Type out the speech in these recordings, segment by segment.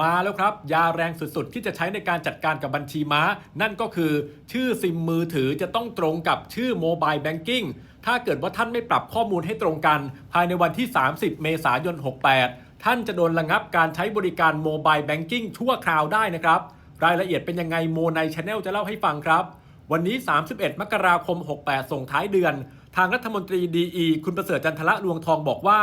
มาแล้วครับ ยาแรงสุดๆ ที่จะใช้ในการจัดการกับบัญชีม้า นั่นก็คือ ชื่อซิมมือถือจะต้องตรงกับชื่อโมบายแบงกิ้งถ้าเกิดว่าท่านไม่ปรับข้อมูลให้ตรงกัน ภายในวันที่ 30 เมษายน 68 ท่านจะโดนระงับการใช้บริการโมบายแบงกิ้งชั่วคราวได้นะครับ รายละเอียดเป็นยังไงโมในช anel จะเล่าให้ฟังครับ วันนี้ 31 มกราคม 68 ส่งท้ายเดือน ทางรัฐมนตรีดีอีคุณประเสริฐจันทละลวงทองบอกว่า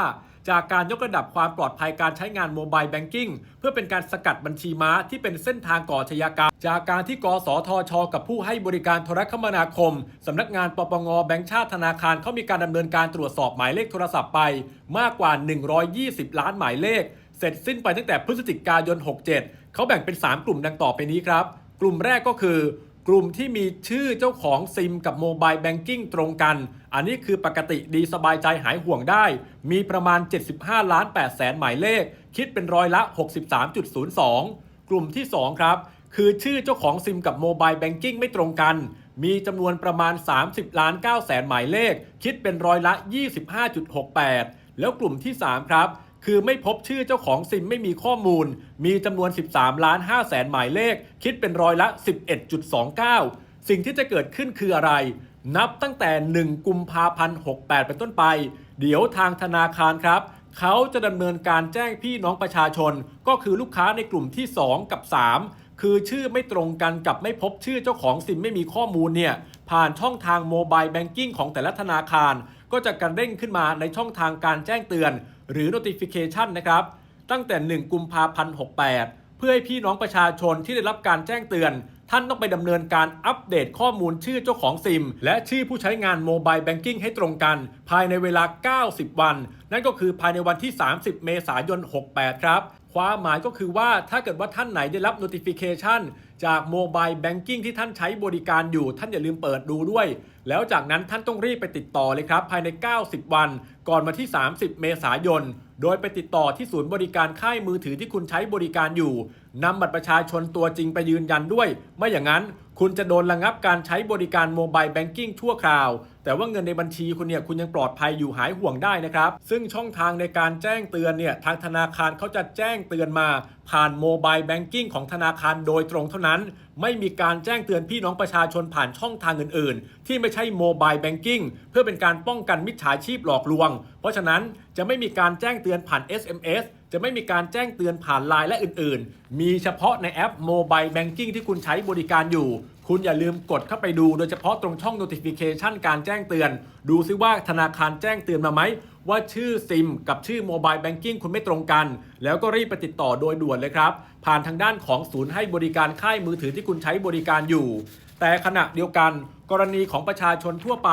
จากการยกระดับความปลอดภัยการใช้งานโมบายแบงกิ้งเพื่อเป็นการสกัดบัญชีม้าที่เป็นเส้นทางก่อชญากรรม จากการที่กสทช กับผู้ให้บริการโทรคมนาคมสำนักงานปปงแบงก์ชาติธนาคารเขามีการดำเนินการตรวจสอบหมายเลขโทรศัพท์ไป มากกว่า 120 ล้านหมายเลข เสร็จสิ้นไปตั้งแต่พฤศจิกายน 67 เขาแบ่งเป็น 3 กลุ่มดังต่อไปนี้ครับ กลุ่มแรกก็คือ กลุ่มที่มีชื่อเจ้าของซิมกับโมบายแบงกิ้งตรงกัน อันนี้คือปกติดีสบายใจหายห่วงได้ มีประมาณ 75 ล้าน8แสนหมายเลข คิดเป็นร้อยละ 63.02 กลุ่มที่ 2 ครับ คือชื่อเจ้าของซิมกับโมบายแบงกิ้งไม่ตรงกัน มีจำนวนประมาณ 30 ล้าน9แสนหมายเลข คิดเป็นร้อยละ 25.68 แล้วกลุ่มที่ 3 ครับ คือไม่พบชื่อเจ้าของซิมไม่มีข้อมูล มีจำนวน 13 ล้าน5แสนหมายเลข คิดเป็นร้อยละ 11.29 สิ่งที่จะเกิดขึ้นคืออะไร นับตั้งแต่ 1 กุมภาพันธ์ 68 เป็นต้นไป เดี๋ยวทางธนาคารครับ เขาจะดำเนินการแจ้งพี่น้องประชาชน ก็คือลูกค้าในกลุ่มที่ 2 กับ 3คือชื่อไม่ตรงกันกับไม่พบชื่อเจ้าของซิมไม่มีข้อมูลเนี่ย ผ่านช่องทางโมบายแบงกิ้งของแต่ละธนาคาร ก็จะกระเด้งขึ้นมาในช่องทางการแจ้งเตือน หรือ notification นะครับ ตั้งแต่ 1 กุมภาพันธ์ 68 เพื่อให้พี่น้องประชาชนที่ได้รับการแจ้งเตือน ท่านต้องไปดำเนินการอัปเดตข้อมูลชื่อเจ้าของซิม และชื่อผู้ใช้งานโมบายแบงกิ้งให้ตรงกัน ภายในเวลา 90 วัน นั่นก็คือภายในวันที่ 30 เมษายน 68 ครับความหมายก็คือว่าถ้าเกิดว่าท่านไหนได้รับ notification จากโมบายแบงกิ้งที่ท่านใช้บริการอยู่ ท่านอย่าลืมเปิดดูด้วย แล้วจากนั้นท่านต้องรีบไปติดต่อเลยครับ ภายใน 90 วัน ก่อนมาที่ 30 เมษายน โดยไปติดต่อที่ศูนย์บริการค่ายมือถือที่คุณใช้บริการอยู่ นำบัตรประชาชนตัวจริงไปยืนยันด้วย ไม่อย่างนั้นคุณจะโดนระงับการใช้บริการโมบายแบงกิ้งชั่วคราว แต่ว่าเงินในบัญชีคุณเนี่ยคุณยังปลอดภัยอยู่หายห่วงได้นะครับ ซึ่งช่องทางในการแจ้งเตือนเนี่ยทางธนาคารเขาจะแจ้งเตือนมา ผ่านโมบายแบงกิ้งของธนาคารโดยตรงเท่านั้น ไม่มีการแจ้งเตือนพี่น้องประชาชนผ่านช่องทางอื่น ๆ ที่ไม่ใช่โมบายแบงกิ้งเพื่อเป็นการป้องกันมิจฉาชีพหลอกลวง เพราะฉะนั้นจะไม่มีการแจ้งเตือนผ่าน SMS จะไม่มีการแจ้งเตือนผ่านไลน์และอื่นๆ มีเฉพาะในแอปโมบายแบงกิ้งที่คุณใช้บริการอยู่ คุณอย่าลืมกดเข้าไปดูโดยเฉพาะตรงช่อง notification การแจ้งเตือน ดูซิว่าธนาคารแจ้งเตือนมาไหม ว่าชื่อซิมกับชื่อโมบายแบงกิ้งคุณไม่ตรงกัน แล้วก็รีบไปติดต่อโดยด่วนเลยครับ ผ่านทางด้านของศูนย์ให้บริการค่ายมือถือที่คุณใช้บริการอยู่ แต่ขณะเดียวกันกรณีของประชาชนทั่วไป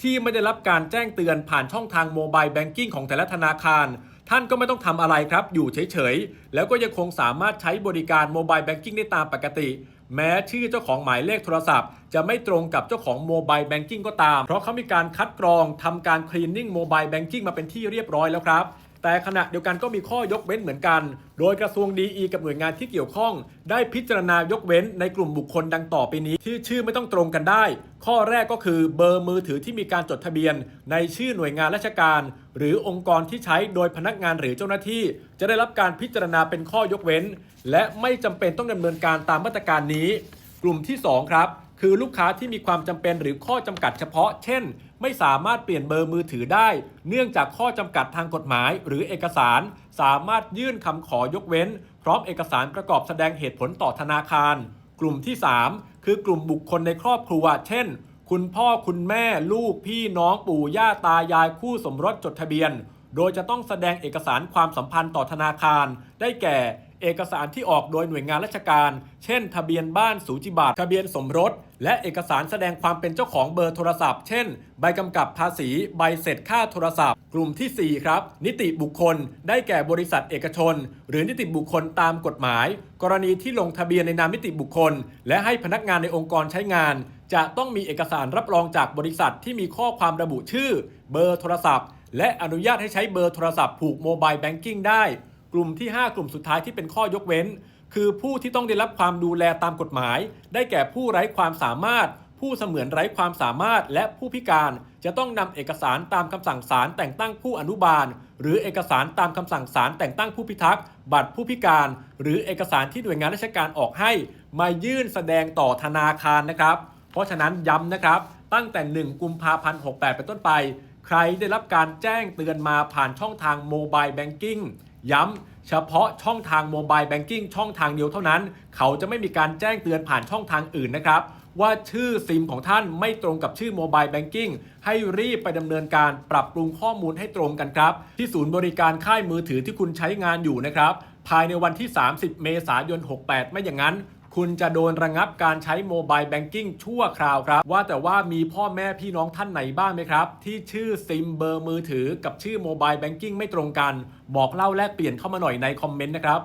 ที่ไม่ได้รับการแจ้งเตือนผ่านช่องทางโมบายแบงกิ้งของแต่ละธนาคาร ท่านก็ไม่ต้องทำอะไรครับ อยู่เฉยๆ แล้วก็ยังคงสามารถใช้บริการโมบายแบงกิ้งได้ตามปกติ แม้ชื่อเจ้าของหมายเลขโทรศัพท์ จะไม่ตรงกับเจ้าของโมบายแบงกิ้งก็ตาม เพราะเขามีการคัดกรองทำการคลีนนิ่งโมบายแบงกิ้งมาเป็นที่เรียบร้อยแล้วครับ แต่ขณะเดียวกันก็มีข้อยกเว้นเหมือนกัน โดยกระทรวงดีอีกับหน่วยงานที่เกี่ยวข้อง ได้พิจารณายกเว้นในกลุ่มบุคคลดังต่อไปนี้ ที่ชื่อไม่ต้องตรงกันได้ ข้อแรกก็คือเบอร์มือถือที่มีการจดทะเบียน ในชื่อหน่วยงานราชการ หรือองค์กรที่ใช้โดยพนักงานหรือเจ้าหน้าที่ จะได้รับการพิจารณาเป็นข้อยกเว้น และไม่จำเป็นต้องดำเนินการตามมาตรการนี้ กลุ่มที่ 2 ครับ คือลูกค้าที่มีความจำเป็นหรือข้อจำกัดเฉพาะ เช่น ไม่สามารถเปลี่ยนเบอร์มือถือได้ เนื่องจากข้อจำกัดทางกฎหมาย หรือเอกสาร สามารถยื่นคำขอยกเว้น พร้อมเอกสารประกอบแสดงเหตุผลต่อธนาคาร กลุ่มที่ 3 คือกลุ่มบุคคลในครอบครัว เช่น คุณพ่อคุณแม่ ลูก พี่น้องปู่ย่าตายายคู่สมรสจดทะเบียน โดยจะต้องแสดงเอกสารความสัมพันธ์ต่อธนาคาร ได้แก่ เอกสารที่ออกโดยหน่วยงานราชการ เช่น ทะเบียนบ้านสูจิบัตรทะเบียนสมรส และเอกสารแสดงความเป็นเจ้าของเบอร์โทรศัพท์ เช่น ใบกำกับภาษี ใบเสร็จค่าโทรศัพท์ กลุ่มทีสี่ 4 ครับ นิติบุคคล ได้แก่บริษัทเอกชน หรือนิติบุคคลตามกฎหมาย กรณีที่ลงทะเบียนในนามนิติบุคคล และให้พนักงานในองค์กรใช้งาน จะต้องมีเอกสารรับรองจากบริษัทที่มีข้อความระบุชื่อ เบอร์โทรศัพท์ และอนุญาตให้ใช้เบอร์โทรศัพท์ผูกโมบายแบงกิ้งได้ กลุ่มที่ 5 กลุ่มสุดท้ายที่เป็นข้อยกเว้น คือผู้ที่ต้องได้รับความดูแลตามกฎหมาย ได้แก่ผู้ไร้ความสามารถ ผู้เสมือนไร้ความสามารถ และผู้พิการ จะต้องนำเอกสารตามคำสั่งศาลแต่งตั้งผู้อนุบาล หรือเอกสารตามคำสั่งศาลแต่งตั้งผู้พิทักษ์ บัตรผู้พิการ หรือเอกสารที่หน่วยงานราชการออกให้ มายื่นแสดงต่อธนาคารนะครับ เพราะฉะนั้นย้ำนะครับ ตั้งแต่ 1 กุมภาพันธ์68เป็นต้นไป ใครได้รับการแจ้งเตือนมาผ่านช่องทางโมบายแบงกิ้ง ย้ำเฉพาะช่องทางโมบายแบงกิ้งช่องทางเดียวเท่านั้น เขาจะไม่มีการแจ้งเตือนผ่านช่องทางอื่นนะครับว่าชื่อซิมของท่านไม่ตรงกับชื่อโมบายแบงกิ้งให้รีบไปดำเนินการปรับปรุงข้อมูลให้ตรงกันครับ ที่ศูนย์บริการค่ายมือถือที่คุณใช้งานอยู่นะครับ ภายในวันที่ 30 เมษายน 68 ไม่อย่างนั้น คุณจะโดนระงับการใช้โมบายแบงกิ้งชั่วคราวครับ ว่าแต่ว่ามีพ่อแม่พี่น้องท่านไหนบ้างไหมครับ ที่ชื่อซิมเบอร์มือถือกับชื่อโมบายแบงกิ้งไม่ตรงกัน บอกเล่าแลกเปลี่ยนเข้ามาหน่อยในคอมเมนต์นะครับ